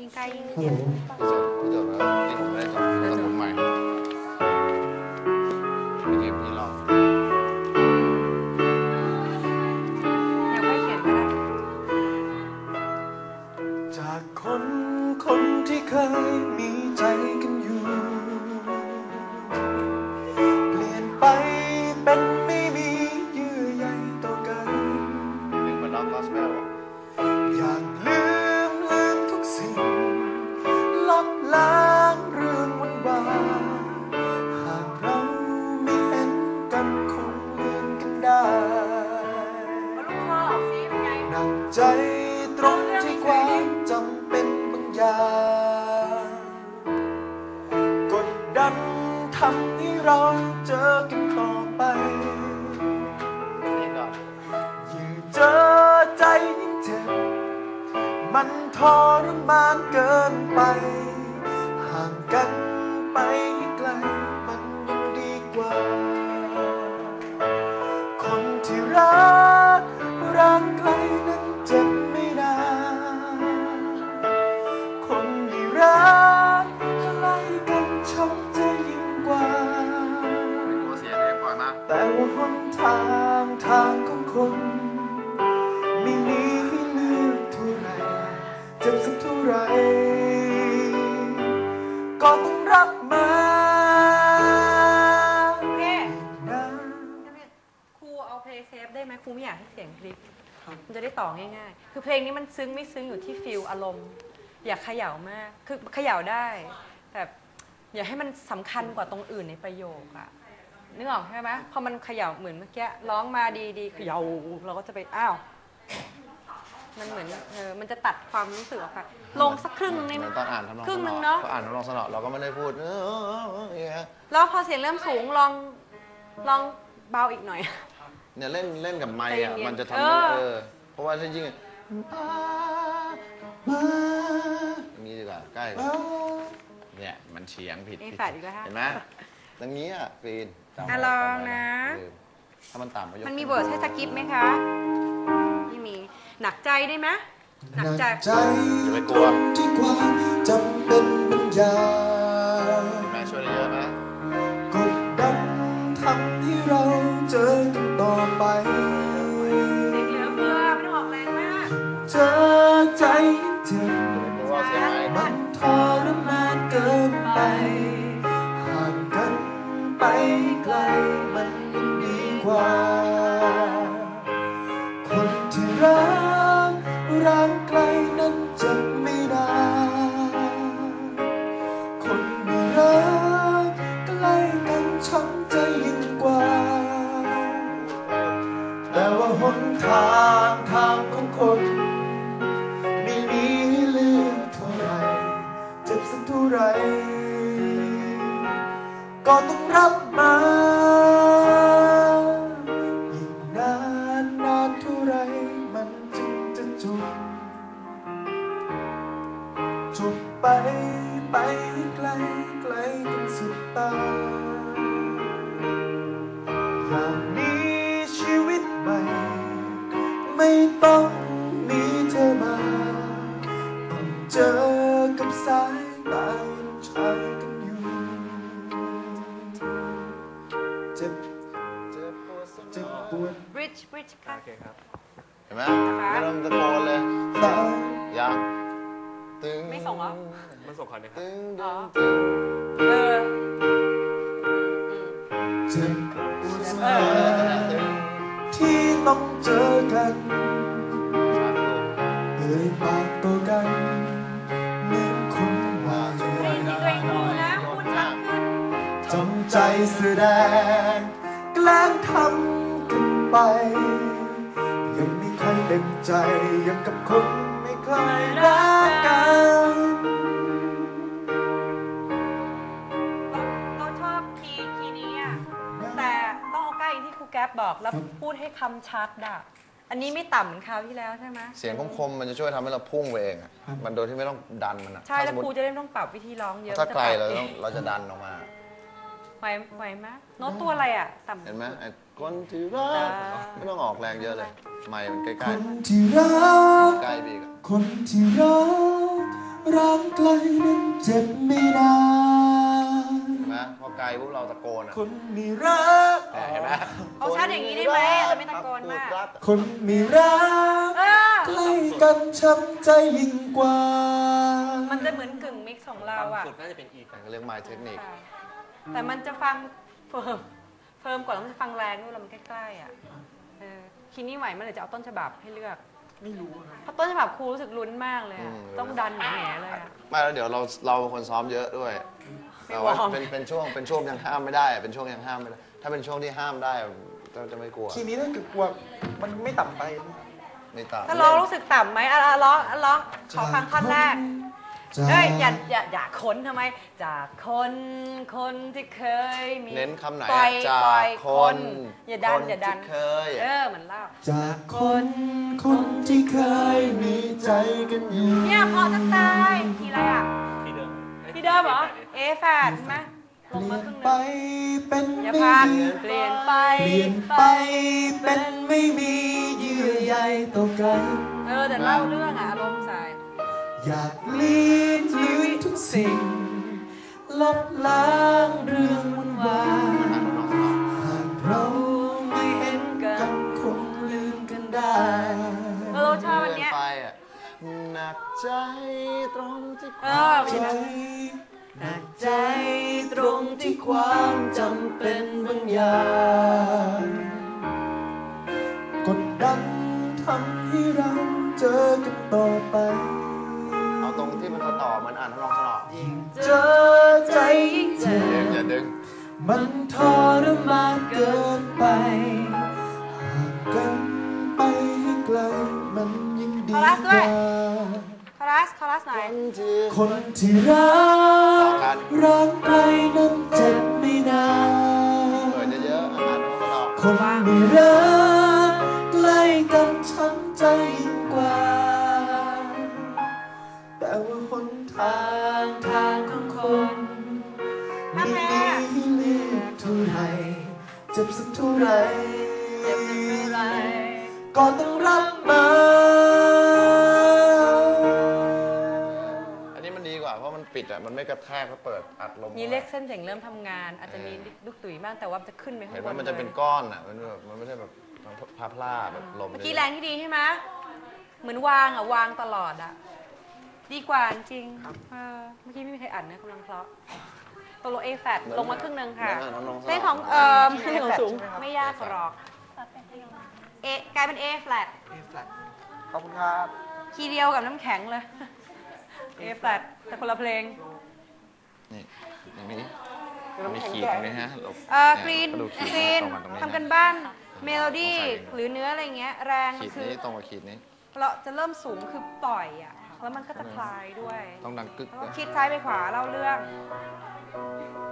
ยิงไกลยิงฮัลโหลพี่เต๋อแล้วนี่ผมไม่ได้จดแต่ผมใหม่ไม่เกมพี่ลองยังไม่เขียนก็ได้จากคนคนที่เคยมีใจ มันทรมานเกินไป ห่างกันไป มันจะได้ต่อง่ายๆ คือเพลงนี้มันซึ้งไม่ซึ้งอยู่ที่ฟิลอารมณ์ อย่าเขย่ามาก คือเขย่าได้ แต่อย่าให้มันสำคัญกว่าตรงอื่นในประโยคอะนึกออกใช่ไหมพอมันเขย่าเหมือนเมื่อกี้ร้องมาดีๆเขย่าเราก็จะไปอ้าว มันเหมือนเออมันจะตัดความรู้สึกออกไปลงสักครึ่งนึงได้เหไหมมือนตอนอ่านทำนองครึ่งสหนึ่นงอเนอะก็อ่านทำนองสนอเราก็ไม่ได้พูดเออเออเอออย่างเงี้ยแล้วพอเสียงเริ่มสูงลองลองเบาอีกหน่อย เนี่ยเล่นเล่นกับไมค์ใจอะเย็นๆมันจะทำเอให้อเออเพ ราะว่าถ้ายิ่งมาอย่างนี้ดีกว่าใกล้กว่ามาเนี่ยมันเฉียงผิดนี่ผิดแฟดอีกแล้วฮะเห็นไหมอย่างนี้อะฟีนจำไว้อะลองนะลืมถ้ามันต่ำก็ยกมันมีเวิร์ดให้สกิปไหมคะไม่มี หนักใจได้ไหมหนักใจใจอย่าไปกตลัรวงที่ความจำเป็นบางอย่า ไปไกลมันยังดีกว่า มายิ่งนานนานเท่าไรมันจึงจะจบจบไปไปไกลไกลกันสุดตาอยาก มเจ็บองปวด bridge bridge ค่ะเห็นไหมไม่ต้องตะโกนเลยตายังตึงไม่ส่งเหรอ มันส่งคอนนะครับตึงอ๋ตึองตึงเออเจ็บปวดเสมเออที่ต้องเจอกันครับลูกเอ่ยปากต่อกันเหมือนคนว่าได้ยินตัวเองพูดนะพูดชัดขึ้นจงใจแสดง แกล้งทำกัน ไป ยังไม่ค่อยเต็มใจยังกับคนไม่เคยรักกันเราชอบคีย์คีย์นี้อะแต่ต้องเอาใกล้ที่ครูแก๊ปบอกแล้วพูดให้คำชัดอะอันนี้ไม่ต่ำเหมือนคราวที่แล้วใช่ไหมเสียงคมๆมันจะช่วยทำให้เราพุ่งไปเองอะมันโดยที่ไม่ต้องดันมันอะใช่ถ้าแล้วมมครูติจะได้ไม่ต้องปรับวิธีร้องเยอะถ้าไกลจะเราต้องเราจะดันออกมา ไหวไหวไหมโน้ตตัวอะไรอะต่ำเห็นไหมไอ้ คนที่รักจ้าไม่ต้องออกแรงเยอะเลย ไมค์มันใกคล้นที่รักๆใกล้พี่อีกอะคนที่รักรักไกลนั้นเจ็บไม่นานเห็นไหมพอไกลพวกเราตะโกนอะคนมีรักเนี่ยเห็นไหมเอาชัดอย่างนี้ได้ไหมจะไม่ตะโกนมากรัคนมีรักเออใกล้กันช้ำใจยิ่งกว่า มันจะเหมือนกึ่งมิกซ์ของเราอะสุดน่าจะเป็นอีกแต่ก็เรียกไมเทคนิคค่ะแต่มันจะฟังเฟิร์ม เฟิร์มกว่าแล้วมันจะฟังแรงด้วยแล้วมันใกล้ๆอะเออคีนี่ไหวเมื่อไหร่จะเอาต้นฉบับให้เลือก ไม่รู้ครับเพราะต้นฉบับครูรู้สึกลุ้นมากเลยอะอืม ต้องดันแหนๆเลยอะ ไม่แล้วเดี๋ยวเราเราเป็นคนซ้อมเยอะด้วยไม่แต่ว่าวอร์ม เป็นเป็นช่วงเป็นช่วงยังห้ามไม่ได้อะเป็นช่วงยังห้ามไม่ได้ถ้าเป็นช่วงที่ห้ามได้เราจะไม่กลัวทีนี้ถ้าเกิดกลัวมันไม่ต่ำไป ไม่ตามถ้าร้องรู้สึกต่ำไหมอะอะร้องอะร้องขอฟังท่อนแรก เฮ้ยอย่าอย่าอย่าค้นทำไม จากคนคนที่เคยมีเน้นคำไหนปล่อะอยจาปล่กอยคน อย่าดันคอย่าดันที่เคย เออเหมือนเล่าจากคนคนที่เคยมีใจกันอยู่เนี่ยพอจะตายทีอะไรอะที่เดิมที่เดิมเหรอเอแฟดไหมลเปงลี่มายครึ่นงหไปนึงเป็นอย่าไม่พักมีเปลี่ยนไปเปลี่ยนไปเป็นไม่มีเยื่อใยต่อกัน เออแต่เล่าเรื่องอะอารมณ์ใส่อยากลีดลืมทุก สิ่ง ลบล้างเรื่องวุ่นวายหากเราไม่เห็นกันคงลืมกันได้เออเราชอบอันเกินเนี้ยไปอะหนักใจตรงที่เออใจมีนะหนักใจตรงที่ความจำเป็นบางอย่างกดดันทำให้เราเจอกันต่อไปเอา ตรงที่มันต่อๆมันอ่านทำนองสนอเจอใจยิ่งเจ็บดึงอย่าดึง มันทรมานเกินไปห่างกันไปให้ไกลมันยิ่งดีคอรัสด้กวยว่าคอรัสคอรัสหน่อยคนที่รักรักไกลนั้น จ็บสักเท่าไหรเจ็บจะเป็นไรก็ต้องรับมาอันนี้มันดีกว่าเพราะมันปิดอะมันไม่กระแทกแล้วเปิดอัดลมมีเล็กเส้นเสียงเริ่มทำงาน อาจจะมีลูกตุ๋ยบ้างแต่ว่าจะขึ้นไปข้างเห็นบว่านมันจะเป็นลยก้อนอะมันแบบมันไม่ได้แบบพลาพลาแบบลมเมื่อกี้แรงที่ดีใช่ไหมเหมือนวางอะวางตลอดอะดีกว่าจริงเออเมื่อกี้ไม่มีใครอัดนะกำลังเพราะ ตกลงเอแฟดลงมาครึ่งหนึ่งค่ะเหมือนอ่านทำนองสนเส้นของเอ่อเส้นของสูงไม่ยากหรอกเอกลายเป็น A flat ขอบคุณครับ คีย์เดียวกับน้ำแข็งเลย A flat แต่คนละเพลง นี่อย่างนี้มีขีดตรงนี้ฮะหลบเอ่อเยกรีนก็ดูขีดกรีนตรงมาตรงนี้ทำกันบ้าน เมโลดี้ต้องใส่หรือเนื้ออะไรเงี้ย แรงขีดคือนี้ตรงกับขีดนี้ เราจะเริ่มสูงคือปล่อยอะ แล้วมันก็จะคลายด้วยต้องดังกึกแล้วก็ด้วยคิดซ้ายไปขวาเล่าเรื่อง อย่าอย่า